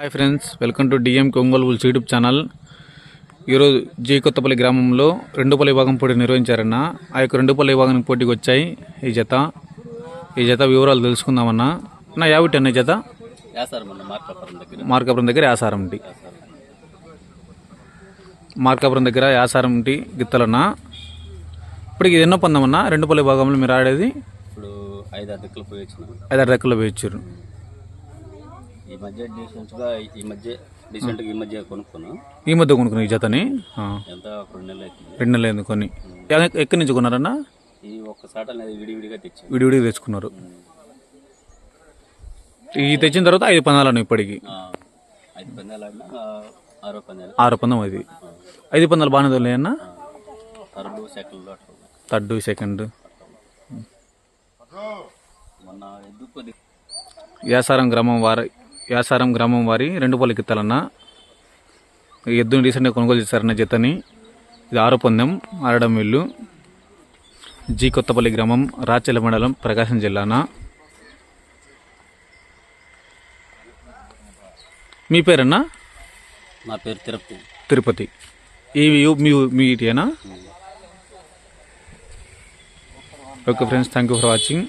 Hi friends welcome to D M కొంగోలు bulls YouTube channel. ఈరోజు G Kothapalli గ్రామంలో రెండుపల్లి విభాగం పోటీ నిర్వహించారన్న. ఆ యొక్క రెండుపల్లి విభాగానికి పోటీకి వచ్చాయి ఈ జత. ఈ జత వివరాలు తెలుసుకుందామన్నా. నా యావిటి అన్న ఈ జత? మార్కాపురం దగ్గర మార్కాపురం దగ్గర యాసారం టీ. వేస్తారు మార్కాపురం దగ్గర యాసారం టీ గిత్తలన్న. ఇప్పుడు ఇది ఎన్నో పొందామన్నా? రెండుపల్లి విభాగంలో మీరు ఆడేది? ఇప్పుడు ఐదు ఆరు దిక్కులు పోయి ఐదారు రెక్కలు వేయించారు ఈ మధ్య డీసెంట్గా ఈ మధ్య డీసెంట్గా ఈ మధ్య కొనుక్కున్నాం. ఈ మధ్య కొనుక్కున్న ఈ జతని? ఆ, ఎంత? ఒక రెండు నెలలు అవుతుంది. రెండు నెలలు కొని ఎక్క- ఎక్కడి నుంచి కొన్నారన్నా? ఈ ఒక్క సాట అనేది విడివిడిగా తెచ్చి విడివిడిగా తెచ్చుకున్నారు. ఈ తెచ్చిన తర్వాత ఐదు పందాలను ఇప్పటికి. ఐదు పందాలు ఆడినా ఆ, ఆరో పందాలు. ఆరు పందం అది. ఐదు పందాలు బాగానే తోలేయన్న అరలు సెకండ్లు అట్లా ఉన్నాయి. Third second. మొన్న ఎద్దు కొద్ది యాసారం గ్రామం వారి యాసారం గ్రామం వారి రెండు పల్లి కిత్తాలన్న ఈ ఎద్దుని రీసెంట్గా కొనుగోలు చేశారన్న జతని. ఇది ఆరు పందెం ఆరడం వీళ్ళు జీ కొత్తపల్లి గ్రామం రాచెల మండలం ప్రకాశం జిల్లాన. మీ పేరన్నా? నా పేరు తిరుపతి. తిరుపతి. ఈ యు- మీ మీ ఇటేనా okay friends thank you for watching.